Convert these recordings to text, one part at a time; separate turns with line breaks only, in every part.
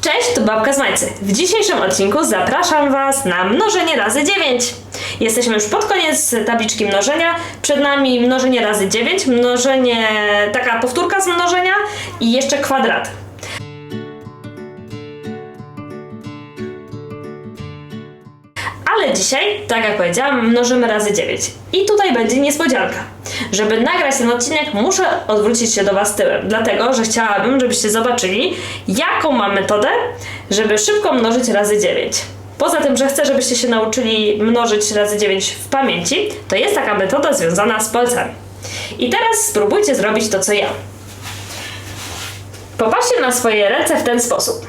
Cześć, tu Babka z Majcy. W dzisiejszym odcinku zapraszam Was na mnożenie razy 9. Jesteśmy już pod koniec tabliczki mnożenia. Przed nami mnożenie razy 9, mnożenie, taka powtórka z mnożenia i jeszcze kwadrat. Dzisiaj, tak jak powiedziałam, mnożymy razy 9. I tutaj będzie niespodzianka. Żeby nagrać ten odcinek, muszę odwrócić się do Was tyłem, dlatego że chciałabym, żebyście zobaczyli, jaką mam metodę, żeby szybko mnożyć razy 9. Poza tym, że chcę, żebyście się nauczyli mnożyć razy 9 w pamięci, to jest taka metoda związana z palcami. I teraz spróbujcie zrobić to, co ja. Popatrzcie na swoje ręce w ten sposób.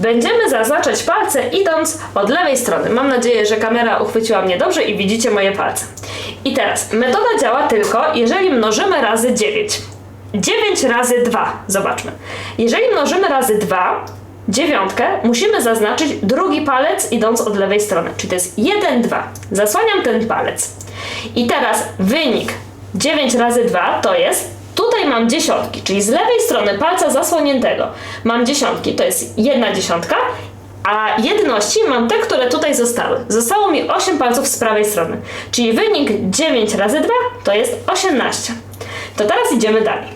Będziemy zaznaczać palce idąc od lewej strony. Mam nadzieję, że kamera uchwyciła mnie dobrze i widzicie moje palce. I teraz, metoda działa tylko, jeżeli mnożymy razy 9. 9 razy 2, zobaczmy. Jeżeli mnożymy razy 2, dziewiątkę, musimy zaznaczyć drugi palec idąc od lewej strony. Czyli to jest 1, 2. Zasłaniam ten palec. I teraz wynik 9 razy 2 to jest Tutaj mam dziesiątki, czyli z lewej strony palca zasłoniętego mam dziesiątki, to jest jedna dziesiątka, a jedności mam te, które tutaj zostały. Zostało mi 8 palców z prawej strony, czyli wynik 9 razy 2 to jest 18. To teraz idziemy dalej.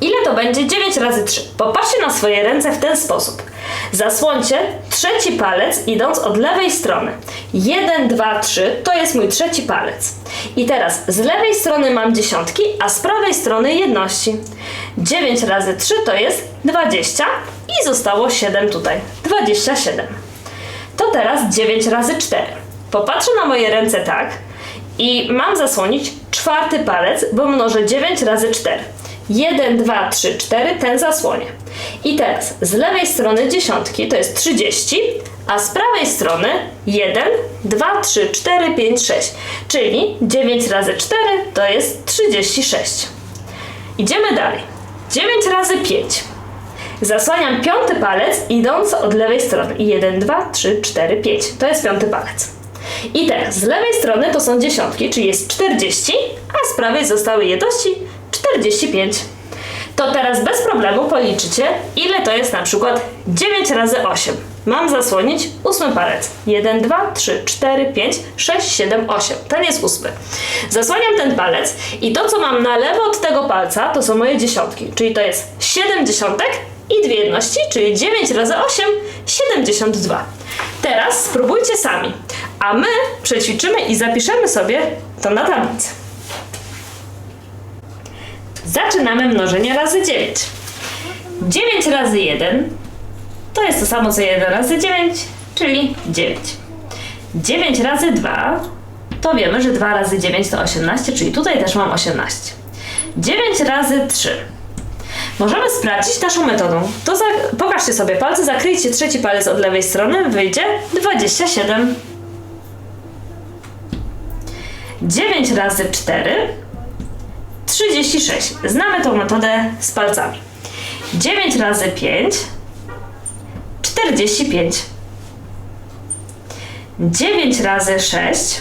Ile to będzie 9 razy 3? Popatrzcie na swoje ręce w ten sposób. Zasłońcie trzeci palec idąc od lewej strony. 1, 2, 3 to jest mój trzeci palec. I teraz z lewej strony mam dziesiątki, a z prawej strony jedności. 9 razy 3 to jest 20 i zostało 7 tutaj. 27. To teraz 9 razy 4. Popatrzę na moje ręce tak i mam zasłonić czwarty palec, bo mnożę 9 razy 4. 1, 2, 3, 4, ten zasłonię. I teraz z lewej strony dziesiątki to jest 30, a z prawej strony 1, 2, 3, 4, 5, 6. Czyli 9 razy 4 to jest 36. Idziemy dalej. 9 razy 5. Zasłaniam piąty palec idąc od lewej strony. 1, 2, 3, 4, 5. To jest piąty palec. I teraz z lewej strony to są dziesiątki, czyli jest 40, a z prawej zostały jedności 45. To teraz bez problemu policzycie, ile to jest na przykład 9 razy 8. Mam zasłonić ósmy palec. 1, 2, 3, 4, 5, 6, 7, 8. Ten jest ósmy. Zasłaniam ten palec i to, co mam na lewo od tego palca, to są moje dziesiątki. Czyli to jest 7 dziesiątek i dwie jedności, czyli 9 razy 8, 72. Teraz spróbujcie sami, a my przećwiczymy i zapiszemy sobie to na tablicy. Zaczynamy mnożenie razy 9. 9 razy 1 to jest to samo co 1 razy 9, czyli 9. 9 razy 2 to wiemy, że 2 razy 9 to 18, czyli tutaj też mam 18. 9 razy 3 Możemy sprawdzić naszą metodą. To za... pokażcie sobie palce, zakryjcie trzeci palec od lewej strony, wyjdzie 27. 9 razy 4 36. Znamy tą metodę z palcami. 9 razy 5 45. 9 razy 6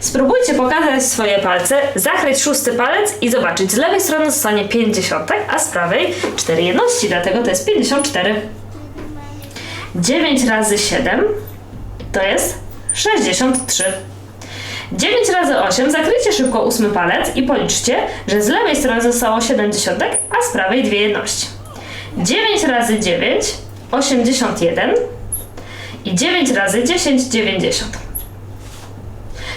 Spróbujcie pokazać swoje palce, zakryć szósty palec i zobaczyć. Z lewej strony zostanie 50, a z prawej 4 jedności, dlatego to jest 54. 9 razy 7 to jest 63. 9 razy 8 zakryjcie szybko ósmy palec i policzcie, że z lewej strony zostało 7 dziesiątek, a z prawej dwie jedności. 9 razy 9 81 i 9 razy 10 90.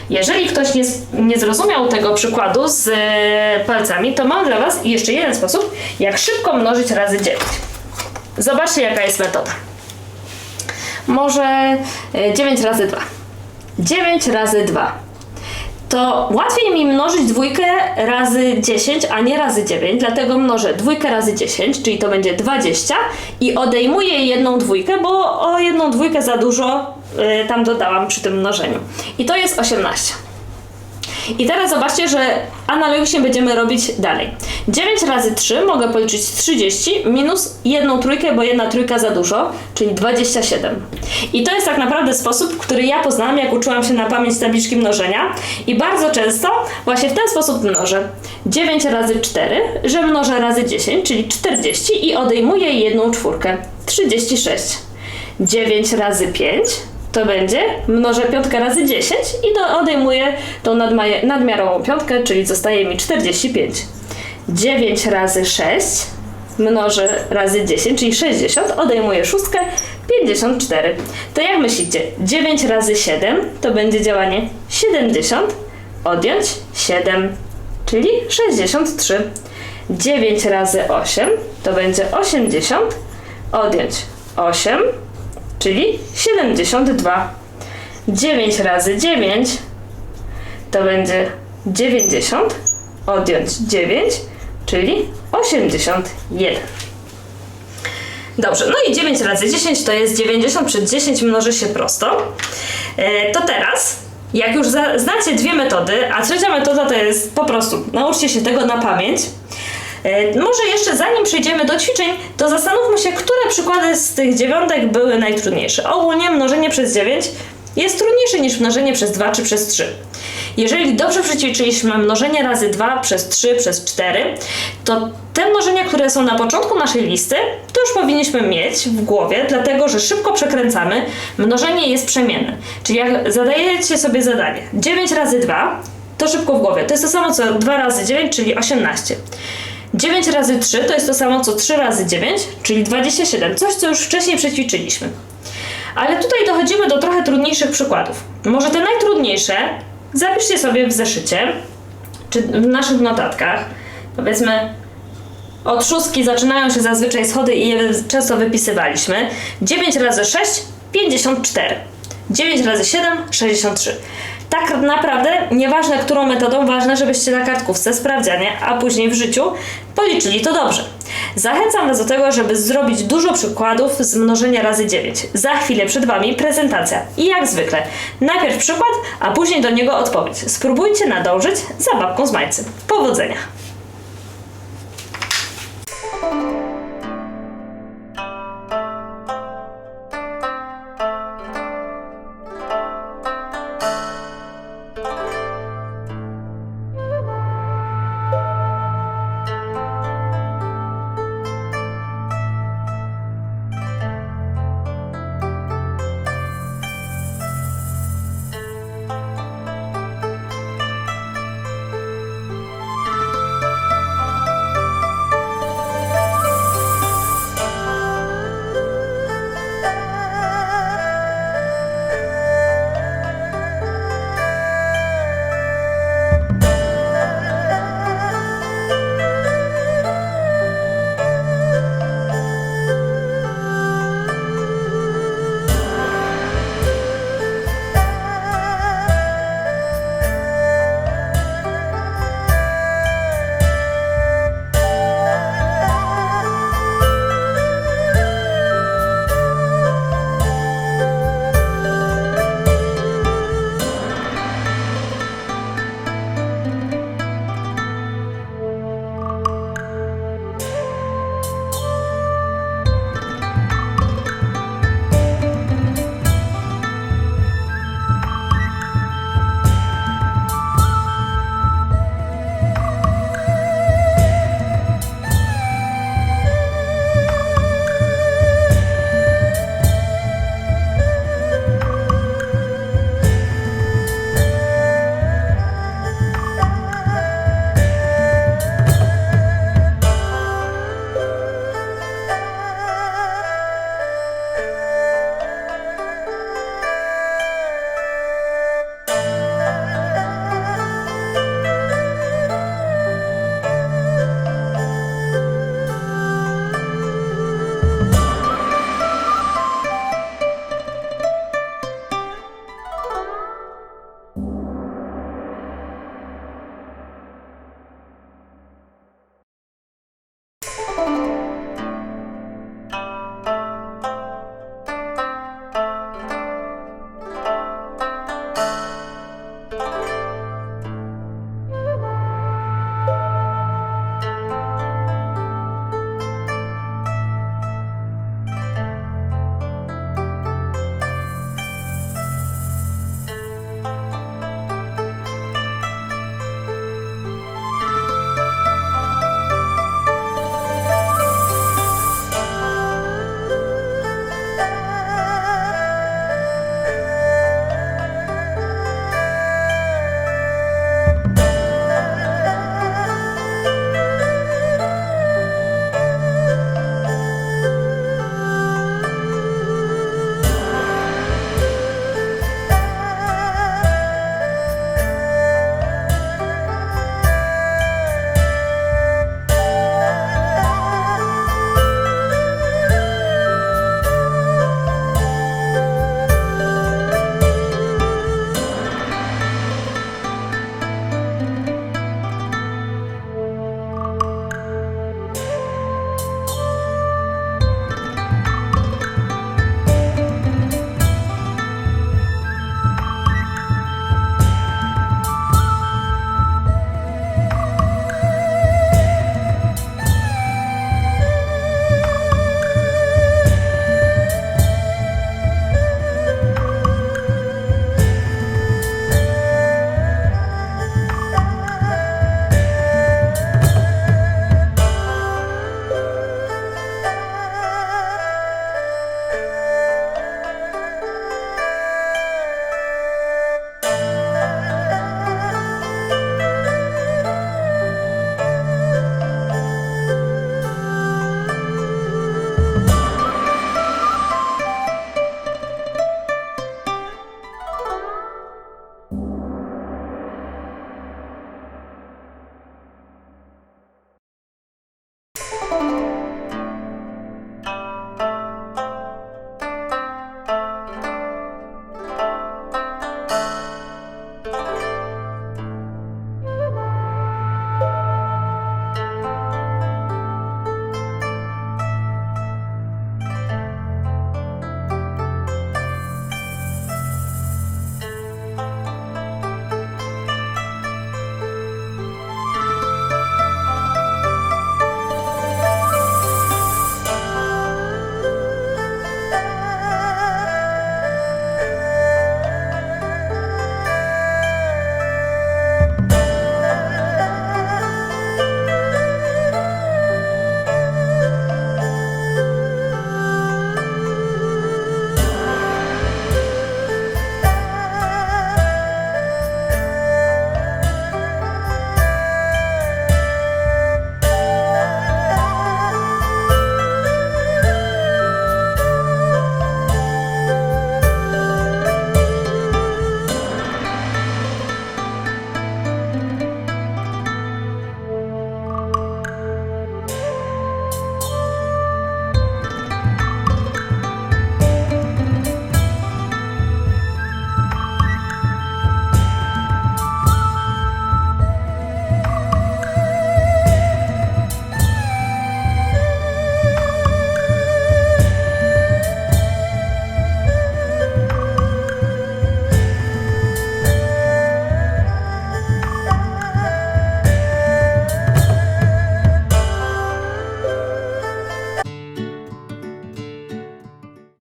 Jeżeli ktoś nie, nie zrozumiał tego przykładu z e, palcami, to mam dla Was jeszcze jeden sposób, jak szybko mnożyć razy 9. Zobaczcie, jaka jest metoda. Może e, 9 razy 2. 9 razy 2 to łatwiej mi mnożyć dwójkę razy 10, a nie razy 9, dlatego mnożę dwójkę razy 10, czyli to będzie 20 i odejmuję jedną dwójkę, bo o jedną dwójkę za dużo y, tam dodałam przy tym mnożeniu. I to jest 18. I teraz zobaczcie, że analogicznie będziemy robić dalej. 9 razy 3 mogę policzyć 30 minus jedną trójkę, bo jedna trójka za dużo, czyli 27. I to jest tak naprawdę sposób, który ja poznałam, jak uczyłam się na pamięć tabliczki mnożenia. I bardzo często właśnie w ten sposób mnożę. 9 razy 4, że mnożę razy 10, czyli 40 i odejmuję jedną czwórkę. 36. 9 razy 5 to będzie mnożę piątkę razy 10 i do, odejmuję tą nadmiarową piątkę, czyli zostaje mi 45. 9 razy 6 mnożę razy 10, czyli 60, odejmuję szóstkę, 54. To jak myślicie? 9 razy 7 to będzie działanie 70, odjąć 7, czyli 63. 9 razy 8 to będzie 80, odjąć 8, czyli 72. 9 razy 9 to będzie 90, odjąć 9, czyli 81. Dobrze, no i 9 razy 10 to jest 90 przez 10 mnoży się prosto. E, to teraz, jak już znacie dwie metody, a trzecia metoda to jest po prostu nauczcie się tego na pamięć. E, może jeszcze zanim przejdziemy do ćwiczeń, to zastanówmy się, które przykłady z tych dziewiątek były najtrudniejsze. Ogólnie mnożenie przez 9 jest trudniejsze niż mnożenie przez 2 czy przez 3. Jeżeli dobrze przećwiczyliśmy mnożenie razy 2 przez 3 przez 4, to te mnożenia, które są na początku naszej listy, to już powinniśmy mieć w głowie, dlatego że szybko przekręcamy. Mnożenie jest przemienne. Czyli jak zadajecie sobie zadanie 9 razy 2, to szybko w głowie. To jest to samo co 2 razy 9, czyli 18. 9 razy 3 to jest to samo co 3 razy 9, czyli 27. Coś, co już wcześniej przećwiczyliśmy. Ale tutaj dochodzimy do trochę trudniejszych przykładów. Może te najtrudniejsze zapiszcie sobie w zeszycie, czy w naszych notatkach. Powiedzmy, od szóstki zaczynają się zazwyczaj schody i je często wypisywaliśmy. 9 razy 6, 54. 9 razy 7, 63. Tak naprawdę, nieważne którą metodą, ważne, żebyście na kartkówce sprawdzianie, a później w życiu policzyli to dobrze. Zachęcam Was do tego, żeby zrobić dużo przykładów z mnożenia razy 9. Za chwilę przed Wami prezentacja. I jak zwykle, najpierw przykład, a później do niego odpowiedź. Spróbujcie nadążyć za babką z majcy. Powodzenia!